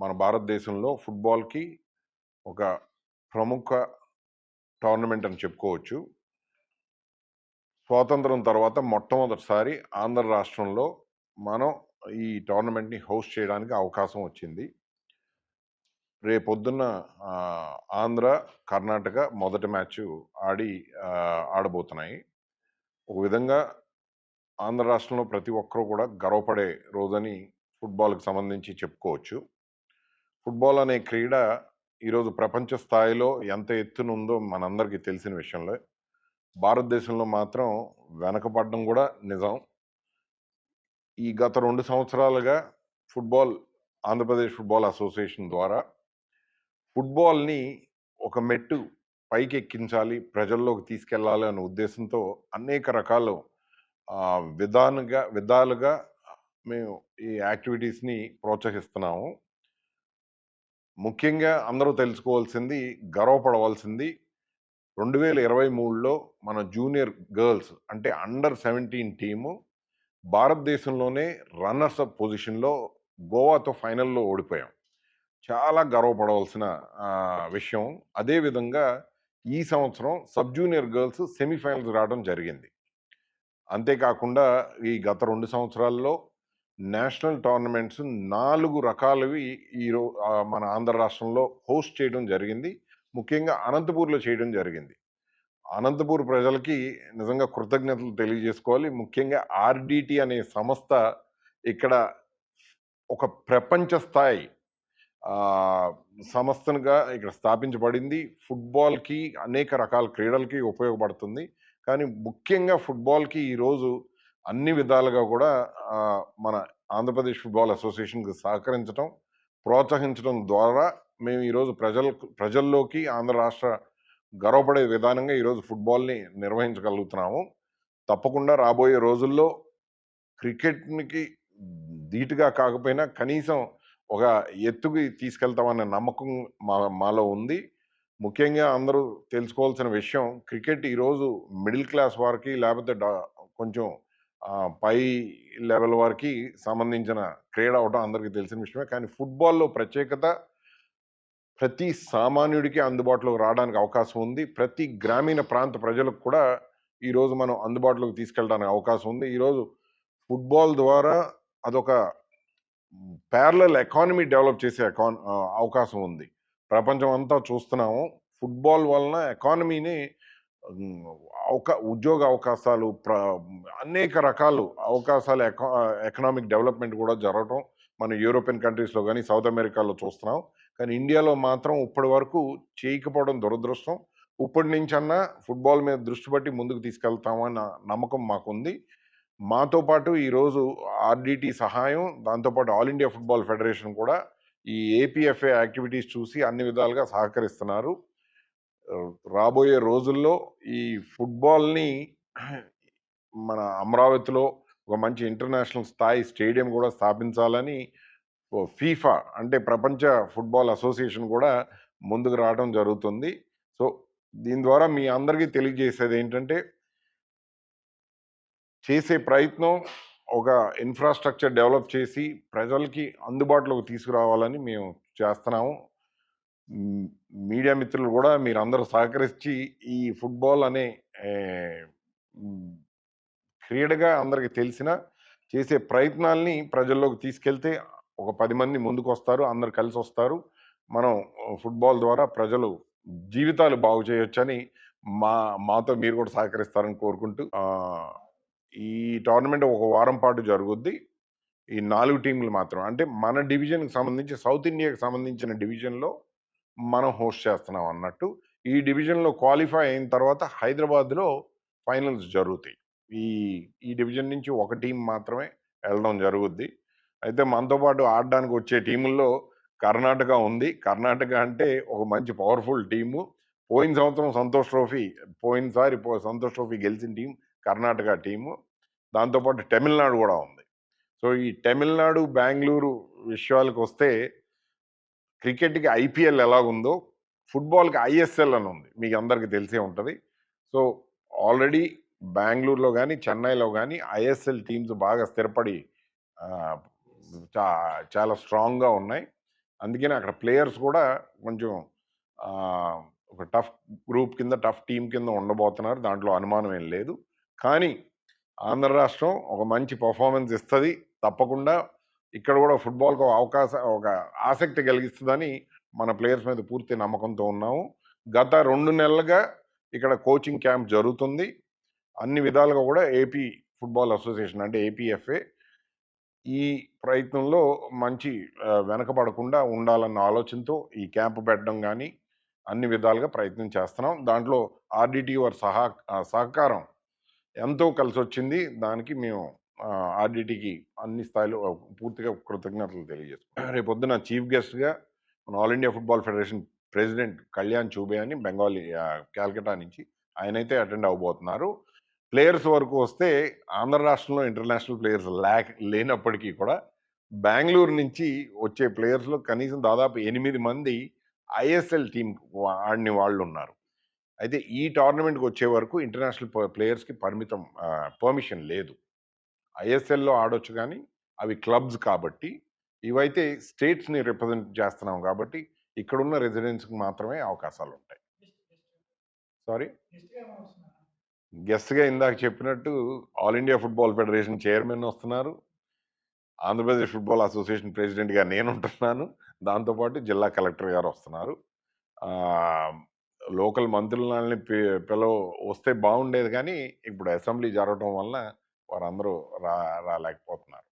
మన భారతదేశంలో ఫుట్బాల్‌కి ఒక ప్రముఖ టోర్నమెంట్ అని చెప్పుకోవచ్చు. స్వాతంత్రం తర్వాత మొట్టమొదటిసారి ఆంధ్ర రాష్ట్రంలో మనం ఈ టోర్నమెంట్‌ని హోస్ట్ చేయడానికి అవకాశం వచ్చింది. రేపొద్దున్న ఆంధ్ర, కర్ణాటక మొదటి మ్యాచ్ ఆడి ఆడబోతున్నాయి. ఒక విధంగా ఆంధ్ర రాష్ట్రంలో ప్రతి ఒక్కరూ కూడా గర్వపడే రోజని ఫుట్బాల్‌కి సంబంధించి చెప్పుకోవచ్చు. ఫుట్బాల్ అనే క్రీడ ఈరోజు ప్రపంచ స్థాయిలో ఎంత ఎత్తునుందో మనందరికీ తెలిసిన విషయంలో భారతదేశంలో మాత్రం వెనకపడడం కూడా నిజం. ఈ గత రెండు సంవత్సరాలుగా ఫుట్బాల్ ఆంధ్రప్రదేశ్ ఫుట్బాల్ అసోసియేషన్ ద్వారా ఫుట్బాల్‌ని ఒక మెట్టు పైకి ఎక్కించాలి ప్రజల్లోకి తీసుకెళ్ళాలి అనే ఉద్దేశంతో అనేక రకాలు విధానగా విధాలుగా మేము ఈ యాక్టివిటీస్‌ని ప్రోత్సహిస్తున్నాము. ముఖ్యంగా అందరూ తెలుసుకోవాల్సింది, గర్వపడవలసింది 2023లో మన జూనియర్ గర్ల్స్ అంటే అండర్ 17 టీము భారతదేశంలోనే రన్నర్స్ అప్ పొజిషన్‌లో గోవాతో ఫైనల్‌లో ఓడిపోయాం. చాలా గర్వపడవలసిన విషయం. అదే విధంగా ఈ సంవత్సరం సబ్ జూనియర్ గర్ల్స్ సెమీఫైనల్స్ రావడం జరిగింది. అంతేకాకుండా ఈ గత రెండు సంవత్సరాల్లో నేషనల్ టోర్నమెంట్స్ నాలుగు రకాలవి ఈరో మన ఆంధ్ర రాష్ట్రంలో హోస్ట్ చేయడం జరిగింది. ముఖ్యంగా అనంతపూర్‌లో చేయడం జరిగింది. అనంతపూర్ ప్రజలకి నిజంగా కృతజ్ఞతలు తెలియజేసుకోవాలి. ముఖ్యంగా ఆర్‌డిటి అనే సంస్థ ఇక్కడ ఒక ప్రపంచ స్థాయి సంస్థనుగా ఇక్కడ స్థాపించబడింది. ఫుట్బాల్‌కి అనేక రకాల క్రీడలకి ఉపయోగపడుతుంది. కానీ ముఖ్యంగా ఫుట్బాల్‌కి ఈరోజు అన్ని విధాలుగా కూడా మన ఆంధ్రప్రదేశ్ ఫుట్బాల్ అసోసియేషన్‌కి సహకరించటం, ప్రోత్సహించడం ద్వారా మేము ఈరోజు ప్రజలకు ప్రజల్లోకి ఆంధ్ర రాష్ట్ర గర్వపడే విధానంగా ఈరోజు ఫుట్బాల్‌ని నిర్వహించగలుగుతున్నాము. తప్పకుండా రాబోయే రోజుల్లో క్రికెట్కి ధీటుగా కాకపోయినా కనీసం ఒక ఎత్తుకి తీసుకెళ్తామన్న నమ్మకం మా మాలో ఉంది. ముఖ్యంగా అందరూ తెలుసుకోవాల్సిన విషయం క్రికెట్ ఈరోజు మిడిల్ క్లాస్ వారికి లేకపోతే కొంచెం పై లెవెల్ వారికి సంబంధించిన క్రీడ అవటం అందరికీ తెలిసిన విషయమే. కానీ ఫుట్బాల్‌లో ప్రత్యేకత ప్రతి సామాన్యుడికి అందుబాటులోకి రావడానికి అవకాశం ఉంది. ప్రతి గ్రామీణ ప్రాంత ప్రజలకు కూడా ఈరోజు మనం అందుబాటులోకి తీసుకెళ్ళడానికి అవకాశం ఉంది. ఈరోజు ఫుట్బాల్ ద్వారా అదొక ప్యారలల్ ఎకానమీ డెవలప్ చేసే ఎకాన్ అవకాశం ఉంది. ప్రపంచం అంతా చూస్తున్నాము. ఫుట్బాల్ వలన ఎకానమీని అవకా ఉద్యోగ అవకాశాలు ప్ర అనేక రకాలు అవకాశాలు ఎకా ఎకనామిక్ డెవలప్‌మెంట్ కూడా జరగటం మనం యూరోపియన్ కంట్రీస్‌లో కానీ సౌత్ అమెరికాలో చూస్తున్నాం. కానీ ఇండియాలో మాత్రం ఇప్పటి వరకు చేయకపోవడం దురదృష్టం. ఇప్పటి నుంచన్నా ఫుట్బాల్ మీద దృష్టి పెట్టి ముందుకు తీసుకెళ్తామన్న నమ్మకం మాకుంది. మాతో పాటు ఈరోజు ఆర్‌డిటి సహాయం, దాంతోపాటు ఆల్ ఇండియా ఫుట్బాల్ ఫెడరేషన్ కూడా ఈ ఏపీఎఫ్ఏ యాక్టివిటీస్ చూసి అన్ని విధాలుగా సహకరిస్తున్నారు. రాబోయే రోజుల్లో ఈ ఫుట్బాల్‌ని మన అమరావతిలో ఒక మంచి ఇంటర్నేషనల్ స్థాయి స్టేడియం కూడా స్థాపించాలని ఓ ఫీఫా అంటే ప్రపంచ ఫుట్బాల్ అసోసియేషన్ కూడా ముందుకు రావడం జరుగుతుంది. సో, దీని ద్వారా మీ అందరికీ తెలియజేసేది ఏంటంటే చేసే ప్రయత్నం ఒక ఇన్‌ఫ్రాస్ట్రక్చర్ డెవలప్ చేసి ప్రజలకి అందుబాటులోకి తీసుకురావాలని మేము చేస్తున్నాము. మీడియా మిత్రులు కూడా మీరందరూ సహకరించి ఈ ఫుట్బాల్ అనే క్రీడగా అందరికి తెలిసిన చేసే ప్రయత్నాల్ని ప్రజల్లోకి తీసుకెళ్తే ఒక పది మంది ముందుకు వస్తారు అందరు కలిసి వస్తారు మనం ఫుట్బాల్ ద్వారా ప్రజలు జీవితాలు బాగు చేయొచ్చని మా మాతో మీరు కూడా సహకరిస్తారని కోరుకుంటూ ఈ టోర్నమెంట్ ఒక వారం పాటు జరుగుద్ది. ఈ నాలుగు టీంలు మాత్రం. అంటే మన డివిజన్‌కి సంబంధించి సౌత్ ఇండియాకి సంబంధించిన డివిజన్‌లో మనం హోస్ట్ చేస్తున్నాం అన్నట్టు. ఈ డివిజన్‌లో క్వాలిఫై అయిన తర్వాత హైదరాబాద్‌లో ఫైనల్స్ జరుగుతాయి. ఈ ఈ డివిజన్ నుంచి ఒక టీం మాత్రమే వెళ్ళడం జరుగుద్ది. అయితే మనతో పాటు ఆడడానికి వచ్చే టీముల్లో కర్ణాటక ఉంది. కర్ణాటక అంటే ఒక మంచి పవర్‌ఫుల్ టీము. పోయిన సంవత్సరం సంతోష్ ట్రోఫీ పోయినసారి పో సంతోష్ ట్రోఫీ గెలిచిన టీం కర్ణాటక టీము. దాంతోపాటు తమిళనాడు కూడా ఉంది. సో, ఈ తమిళనాడు, బెంగుళూరు విషయాలకొస్తే క్రికెట్‌కి ఐపీఎల్ ఎలాగుందో ఫుట్బాల్‌కి ఐఎస్ఎల్ అని ఉంది. మీకు అందరికి తెలిసే ఉంటుంది సో, ఆల్రెడీ బెంగళూరులో కానీ చెన్నైలో కానీ ఐఎస్ఎల్ టీమ్స్ బాగా స్థిరపడి చా చాలా స్ట్రాంగ్‌గా ఉన్నాయి. అందుకని అక్కడ ప్లేయర్స్ కూడా కొంచెం ఒక టఫ్ గ్రూప్ కింద టఫ్ టీం కింద ఉండబోతున్నారు దాంట్లో అనుమానం ఏం లేదు కానీ ఆంధ్ర రాష్ట్రం ఒక మంచి పర్ఫార్మెన్స్ ఇస్తుంది తప్పకుండా ఇక్కడ కూడా ఫుట్బాల్కి ఒక అవకాశం ఒక ఆసక్తి కలిగిస్తుందని మన ప్లేయర్స్ మీద పూర్తి నమ్మకంతో ఉన్నాము. గత రెండు నెలలుగా ఇక్కడ కోచింగ్ క్యాంప్ జరుగుతుంది. అన్ని విధాలుగా కూడా ఏపీ ఫుట్బాల్ అసోసియేషన్ అంటే ఏపీఎఫ్ఏ ఈ ప్రయత్నంలో మంచి వెనకబడకుండా ఉండాలన్న ఆలోచనతో ఈ క్యాంప్ పెట్టడం కానీ అన్ని విధాలుగా ప్రయత్నం చేస్తున్నాం. దాంట్లో ఆర్డిటి వారి సహా సహకారం ఎంతో కలిసి వచ్చింది దానికి మేము ఆర్డిటీకి అన్ని స్థాయిలో పూర్తిగా కృతజ్ఞతలు తెలియజేస్తున్నాం రేపొద్దున చీఫ్ గెస్ట్గా మన all India football federation president Kalyan Chaubey అని బెంగాలీ క్యాల్కటా నుంచి ఆయనైతే అటెండ్ అవబోతున్నారు ప్లేయర్స్ వరకు వస్తే ఆంధ్ర రాష్ట్రంలో ఇంటర్నేషనల్ ప్లేయర్స్ లేక లేనప్పటికీ కూడా బెంగళూరు నుంచి వచ్చే ప్లేయర్స్లో కనీసం దాదాపు ఎనిమిది మంది ఐఎస్ఎల్ టీం ఆడిన వాళ్ళు ఉన్నారు అయితే ఈ టోర్నమెంట్కి వచ్చే వరకు ఇంటర్నేషనల్ ప్లేయర్స్కి పరిమితం పర్మిషన్ లేదు. ఐఎస్ఎల్లో ఆడొచ్చు కానీ అవి క్లబ్స్ కాబట్టి ఇవైతే స్టేట్స్ని రిప్రజెంట్ చేస్తున్నాం కాబట్టి ఇక్కడున్న రెసిడెంట్స్కి మాత్రమే అవకాశాలు ఉంటాయి సారీ? గెస్ట్గా ఇందాక చెప్పినట్టు all India football federation chairman వస్తున్నారు. ఆంధ్రప్రదేశ్ ఫుట్బాల్ అసోసియేషన్ ప్రెసిడెంట్గా నేను ఉంటున్నాను దాంతోపాటు జిల్లా కలెక్టర్ గారు వస్తున్నారు. లోకల్ మంత్రులని పిలవ వస్తే బాగుండేది కానీ ఇప్పుడు అసెంబ్లీ జరగడం వలన వారందరూ రా రాలేకపోతున్నారు.